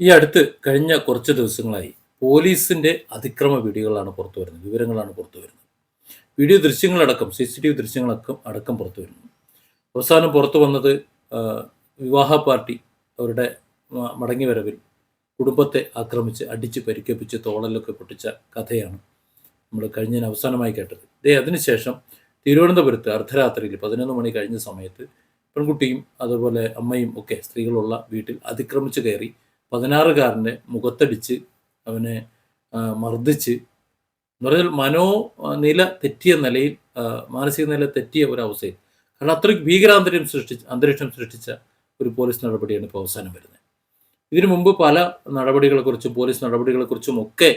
ഈ അടുത്ത് കഴിഞ്ഞ കുറച്ച് ദിവസങ്ങളായി പോലീസിന്റെ അതിക്രമ വീഡിയോകളാണ് പുറത്തു വരുന്നത് വിവരങ്ങളാണ് പുറത്തു വരുന്നത്. വീഡിയോ ദൃശ്യങ്ങളടക്കം സി സി ടി വി ദൃശ്യങ്ങളടക്കം അടക്കം പുറത്തു വരുന്നു. അവസാനം പുറത്തു വന്നത് വിവാഹ പാർട്ടി അവരുടെ മടങ്ങി വരവിൽ കുടുംബത്തെ ആക്രമിച്ച് അടിച്ച് പരിക്കേപ്പിച്ച് തോളലൊക്കെ പൊട്ടിച്ച കഥയാണ് നമ്മൾ കഴിഞ്ഞ അവസാനമായി കേട്ടത്. ദേ അതിനുശേഷം തിരുവനന്തപുരത്ത് അർദ്ധരാത്രിയിൽ പതിനൊന്ന് മണി കഴിഞ്ഞ സമയത്ത് പെൺകുട്ടിയും അതുപോലെ അമ്മയും ഒക്കെ സ്ത്രീകളുള്ള വീട്ടിൽ അതിക്രമിച്ച് കയറി പതിനാറുകാരന്റെ മുഖത്തടിച്ച് അവനെ മർദ്ദിച്ച് എന്ന് പറഞ്ഞാൽ മനോ നില തെറ്റിയ നിലയിൽ മാനസിക നില തെറ്റിയ ഒരു കാരണം അത്രയ്ക്ക് ഭീകരാന്തരം സൃഷ്ടിച്ച അന്തരീക്ഷം സൃഷ്ടിച്ച ഒരു പോലീസ് നടപടിയാണ് ഇപ്പോൾ അവസാനം വരുന്നത്. ഇതിനു മുമ്പ് പല നടപടികളെക്കുറിച്ചും പോലീസ് നടപടികളെക്കുറിച്ചും ഒക്കെ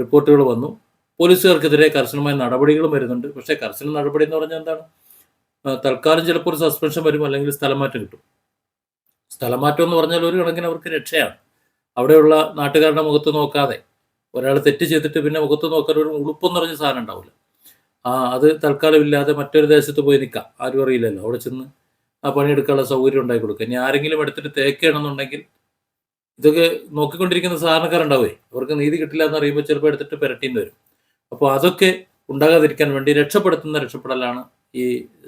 റിപ്പോർട്ടുകൾ വന്നു. പോലീസുകാർക്കെതിരെ കർശനമായ നടപടികളും വരുന്നുണ്ട്. പക്ഷേ കർശന നടപടി എന്ന് പറഞ്ഞാൽ എന്താണ്? തൽക്കാലം ചിലപ്പോൾ ഒരു സസ്പെൻഷൻ വരും അല്ലെങ്കിൽ സ്ഥലം മാറ്റം കിട്ടും. സ്ഥലമാറ്റം എന്ന് പറഞ്ഞാൽ ഒരു കണക്കിന് അവർക്ക് രക്ഷയാണ്. അവിടെയുള്ള നാട്ടുകാരുടെ മുഖത്ത് നോക്കാതെ. ഒരാൾ തെറ്റ് ചെയ്തിട്ട് പിന്നെ മുഖത്ത് നോക്കാൻ ഒരു ഉളുപ്പെന്ന് പറഞ്ഞ സാധനം ഉണ്ടാവില്ല. ആ അത് തൽക്കാലം ഇല്ലാതെ മറ്റൊരു ദേശത്ത് പോയി നിൽക്കാം ആരും അറിയില്ലല്ലോ. അവിടെ ചെന്ന് ആ പണിയെടുക്കാനുള്ള സൗകര്യം ഉണ്ടാക്കി കൊടുക്കുക ഇനി ആരെങ്കിലും എടുത്തിട്ട് തേക്കുകയാണെന്നുണ്ടെങ്കിൽ ഇതൊക്കെ നോക്കിക്കൊണ്ടിരിക്കുന്ന സാധാരണക്കാരുണ്ടാവേ അവർക്ക് നീതി കിട്ടില്ല എന്ന് അറിയുമ്പോൾ ചിലപ്പോൾ എടുത്തിട്ട് പെരട്ടിന്ന് വരും. അപ്പോൾ അതൊക്കെ ഉണ്ടാകാതിരിക്കാൻ വേണ്ടി രക്ഷപ്പെടുത്തുന്ന രക്ഷപ്പെടലാണ് ഈ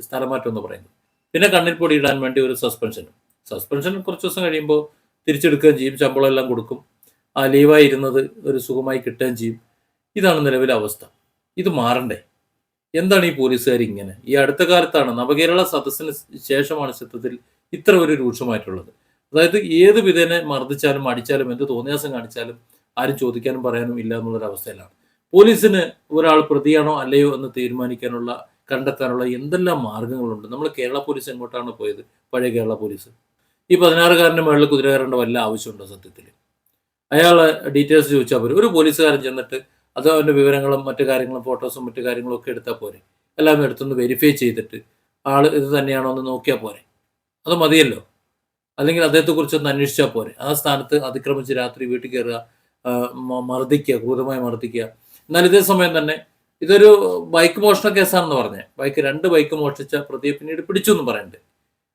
സ്ഥലമാറ്റം എന്ന് പറയുന്നത്. പിന്നെ കണ്ണിൽ പൊടി ഇടാൻ വേണ്ടി ഒരു സസ്പെൻഷനും സസ്പെൻഷൻ കുറച്ച് ദിവസം കഴിയുമ്പോൾ തിരിച്ചെടുക്കുകയും ചെയ്യും ശമ്പളം എല്ലാം കൊടുക്കും. ആ ലീവായി ഇരുന്നത് ഒരു സുഖമായി കിട്ടുകയും ചെയ്യും. ഇതാണ് നിലവിലെ അവസ്ഥ. ഇത് മാറണ്ടേ? എന്താണ് ഈ പോലീസുകാർ ഇങ്ങനെ? ഈ അടുത്ത കാലത്താണ് നവകേരള സദസ്സിന് ശേഷമാണ് ചിത്രത്തിൽ ഇത്ര ഒരു രൂക്ഷമായിട്ടുള്ളത്. അതായത് ഏത് വിധേനെ മർദ്ദിച്ചാലും അടിച്ചാലും എന്ത് തോന്നിയാസം കാണിച്ചാലും ആരും ചോദിക്കാനും പറയാനും ഇല്ല എന്നുള്ളൊരവസ്ഥയിലാണ് പോലീസിന് ഒരാൾ പ്രതിയാണോ അല്ലയോ എന്ന് തീരുമാനിക്കാനുള്ള കണ്ടെത്താനുള്ള എന്തെല്ലാം മാർഗങ്ങളുണ്ട്? നമ്മൾ കേരള പോലീസ് എങ്ങോട്ടാണ് പോയത്? പഴയ കേരള പോലീസ്. ഈ പതിനാറുകാരന്റെ മുകളിൽ കുതിര കയറേണ്ട വല്ല ആവശ്യമുണ്ടോ സത്യത്തിൽ അയാൾ ഡീറ്റെയിൽസ് ചോദിച്ചാൽ പോരെ. ഒരു പോലീസുകാരൻ ചെന്നിട്ട് അത് അവന്റെ വിവരങ്ങളും മറ്റു കാര്യങ്ങളും ഫോട്ടോസും മറ്റു കാര്യങ്ങളും ഒക്കെ എടുത്താൽ പോരെ. എല്ലാം എടുത്തൊന്ന് വെരിഫൈ ചെയ്തിട്ട് ആൾ ഇത് തന്നെയാണോ എന്ന് നോക്കിയാൽ പോരെ. അത് മതിയല്ലോ. അല്ലെങ്കിൽ അദ്ദേഹത്തെക്കുറിച്ച് ഒന്ന് അന്വേഷിച്ചാൽ പോരെ. ആ സ്ഥാനത്ത് അതിക്രമിച്ച് രാത്രി വീട്ടിൽ കയറുക മർദ്ദിക്കുക ക്രൂരമായി മർദ്ദിക്കുക. എന്നാൽ ഇതേ സമയം തന്നെ ഇതൊരു ബൈക്ക് മോഷണ കേസാണെന്ന് പറഞ്ഞത് ബൈക്ക് രണ്ട് ബൈക്ക് മോഷ്ടിച്ച പ്രതിയെ പിന്നീട് പിടിച്ചു എന്ന് പറയുന്നുണ്ട്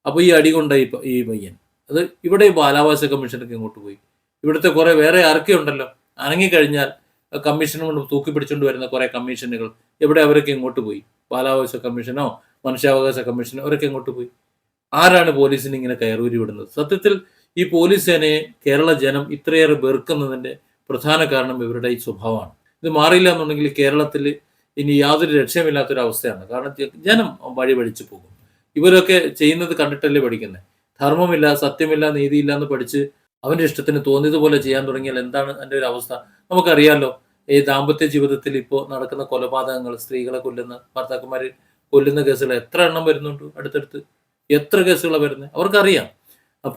അപ്പോൾ ഈ അടി കൊണ്ട ഈ പയ്യൻ. അത് ഇവിടെ ബാലാവകാശ കമ്മീഷനൊക്കെ ഇങ്ങോട്ട് പോയി. ഇവിടുത്തെ കുറെ വേറെ ആർക്കെ ഉണ്ടല്ലോ? അനങ്ങിക്കഴിഞ്ഞാൽ കമ്മീഷനും കൊണ്ട് തൂക്കി പിടിച്ചുകൊണ്ട് വരുന്ന കുറെ കമ്മീഷനുകൾ എവിടെ അവരൊക്കെ ഇങ്ങോട്ട് പോയി? ബാലാവകാശ കമ്മീഷനോ മനുഷ്യാവകാശ കമ്മീഷനോ അവരൊക്കെ ഇങ്ങോട്ട് പോയി. ആരാണ് പോലീസിന് ഇങ്ങനെ കയറൂരി വിടുന്നത്? സത്യത്തിൽ ഈ പോലീസ് സേനയെ കേരള ജനം ഇത്രയേറെ വെറുക്കുന്നതിന്റെ പ്രധാന കാരണം ഇവരുടെ ഈ സ്വഭാവമാണ്. ഇത് മാറിയില്ല എന്നുണ്ടെങ്കിൽ കേരളത്തിൽ ഇനി യാതൊരു രക്ഷയുമില്ലാത്തൊരവസ്ഥയാണ്. കാരണം ജനം വഴി പഠിച്ചു പോകും. ഇവരൊക്കെ ചെയ്യുന്നത് കണ്ടിട്ടല്ലേ പഠിക്കുന്നത് ധർമ്മമില്ല സത്യമില്ല നീതിയില്ല എന്ന് പഠിച്ച് അവന്റെ ഇഷ്ടത്തിന് തോന്നിയതുപോലെ ചെയ്യാൻ തുടങ്ങിയാൽ എന്താണ് എന്റെ ഒരു അവസ്ഥ? നമുക്കറിയാമല്ലോ ഈ ദാമ്പത്യ ജീവിതത്തിൽ ഇപ്പോൾ നടക്കുന്ന കൊലപാതകങ്ങൾ സ്ത്രീകളെ കൊല്ലുന്ന ഭർത്താക്കന്മാരെ കൊല്ലുന്ന കേസുകൾ എത്ര എണ്ണം വരുന്നുണ്ട് അടുത്തടുത്ത്? എത്ര കേസുകളാണ് വരുന്നത്? അവർക്കറിയാം.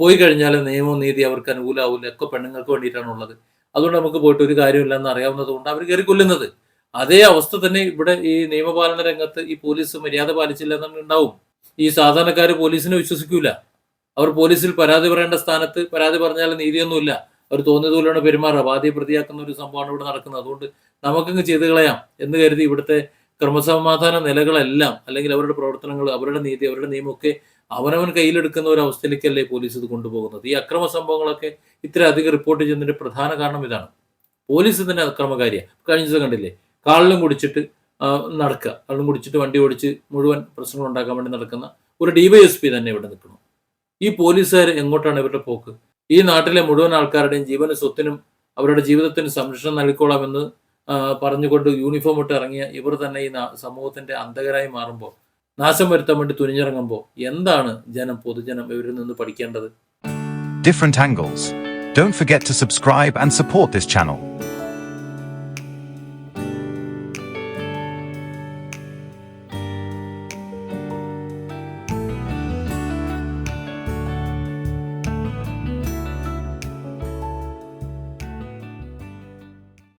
പോയി കഴിഞ്ഞാൽ നിയമവും നീതി അവർക്ക് അനുകൂലമാവില്ല ഒക്കെ പെണ്ണുങ്ങൾക്ക് വേണ്ടിയിട്ടാണ് ഉള്ളത്. അതുകൊണ്ട് നമുക്ക് പോയിട്ട് ഒരു കാര്യമില്ല എന്ന് അറിയാവുന്നത് കൊണ്ട് അവർ കയറി കൊല്ലുന്നത്. അതേ അവസ്ഥ തന്നെ ഇവിടെ ഈ നിയമപാലന രംഗത്ത് ഈ പോലീസ് മര്യാദ പാലിച്ചില്ല എന്നുണ്ടാവും ഈ സാധാരണക്കാർ പോലീസിനെ വിശ്വസിക്കൂല. അവർ പോലീസിൽ പരാതി പറയേണ്ട സ്ഥാനത്ത് പരാതി പറഞ്ഞാൽ നീതിയൊന്നുമില്ല. അവർ തോന്നിയതുപോലെയാണ് പെരുമാറുക. വാദിയെ പ്രതിയാക്കുന്ന ഒരു സംഭവമാണ് ഇവിടെ നടക്കുന്നത്. അതുകൊണ്ട് നമുക്കങ്ങ് ചെയ്തു കളയാം എന്ന് കരുതി ഇവിടുത്തെ ക്രമസമാധാന നിലകളെല്ലാം അല്ലെങ്കിൽ അവരുടെ പ്രവർത്തനങ്ങൾ അവരുടെ നീതി അവരുടെ നിയമമൊക്കെ അവനവൻ കയ്യിലെടുക്കുന്ന ഒരു അവസ്ഥയിലേക്കല്ലേ പോലീസ് ഇത് കൊണ്ടുപോകുന്നത്. ഈ അക്രമ സംഭവങ്ങളൊക്കെ ഇത്ര അധികം റിപ്പോർട്ട് ചെയ്യുന്നതിന്റെ പ്രധാന കാരണം ഇതാണ്. പോലീസ് തന്നെ അക്രമകാരിയാണ് കഴിഞ്ഞ ദിവസം കണ്ടില്ലേ? കാളിലും കുടിച്ചിട്ട് നടക്കുക. കാളിലും കുടിച്ചിട്ട് വണ്ടി ഓടിച്ച് മുഴുവൻ പ്രശ്നങ്ങൾ ഉണ്ടാക്കാൻ വേണ്ടി നടക്കുന്ന ഒരു ഡിവൈഎസ്പി തന്നെ ഇവിടെ നിൽക്കുന്നു. ഈ പോലീസുകാർ എങ്ങോട്ടാണ് ഇവരുടെ പോക്ക് ഈ നാട്ടിലെ മുഴുവൻ ആൾക്കാരുടെയും ജീവനും സ്വത്തിനും അവരുടെ ജീവിതത്തിന് സംരക്ഷണം നൽകിക്കോളാമെന്ന് പറഞ്ഞുകൊണ്ട് യൂണിഫോം ഇട്ട് ഇറങ്ങിയ ഇവർ തന്നെ ഈ സമൂഹത്തിന്റെ അന്ധകരായി മാറുമ്പോൾ നാശം വരുത്താൻ വേണ്ടി തുനിഞ്ഞിറങ്ങുമ്പോൾ എന്താണ് ജനം പൊതുജനം ഇവരിൽ നിന്ന് പഠിക്കേണ്ടത് different angles. Don't forget to subscribe and support this channel.